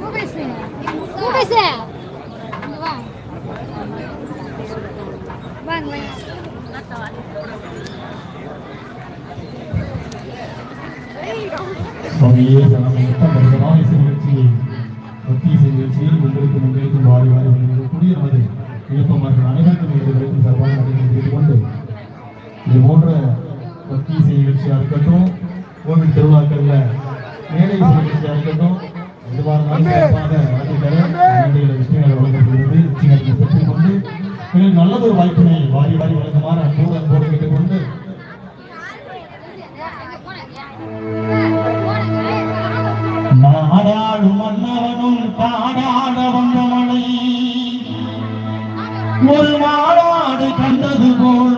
Vou ver se é. Vou ver se é. Vai. Vai, vai. சுவாமியே சரணமையப்ப வருடமான இசை நிகழ்ச்சியை பக்தி இசை நிகழ்ச்சியில் உங்களுக்கு உங்களுக்கும் வாரி வாரி வழங்கக்கூடிய நமது விழுப்பமார்கள் அனைவருக்கும் எங்களுக்கும் சார்பாக நன்றிகளை தெரிவித்துக் கொண்டு இது போன்ற பக்தி இசை நிகழ்ச்சியாக இருக்கட்டும் கோவில் திருவிழாக்கள்ல மேலை இசை நிகழ்ச்சியாக இருக்கட்டும் எதுவாக இருந்தாலும் சிறப்பாக நடத்தி தர நன்றிகளை விஷயங்களை வழங்கப்படுகிறது நிச்சயங்களை பெற்றுக் கொண்டு நல்லதொரு வாய்ப்பினை வாரி வாரி வழங்குமாறு அன்போடு அன்போடு கேட்டுக்கொண்டு நாடாளும் மன்னவனும் பாடாட வந்த மழை ஒரு மாநாடு கண்டது போல்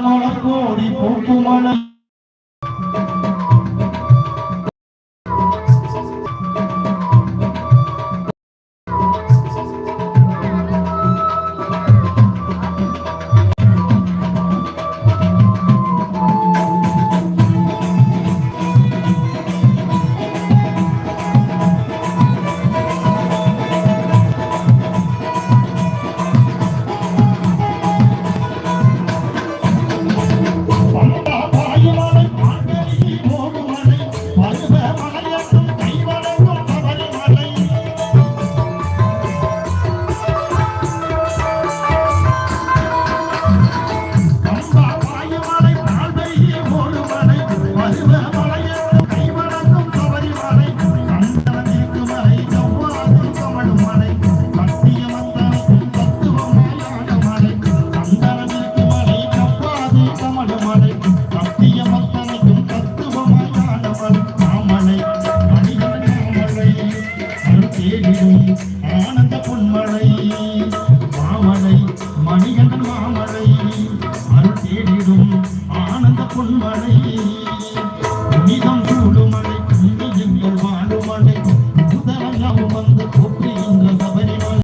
மணிகண்டன்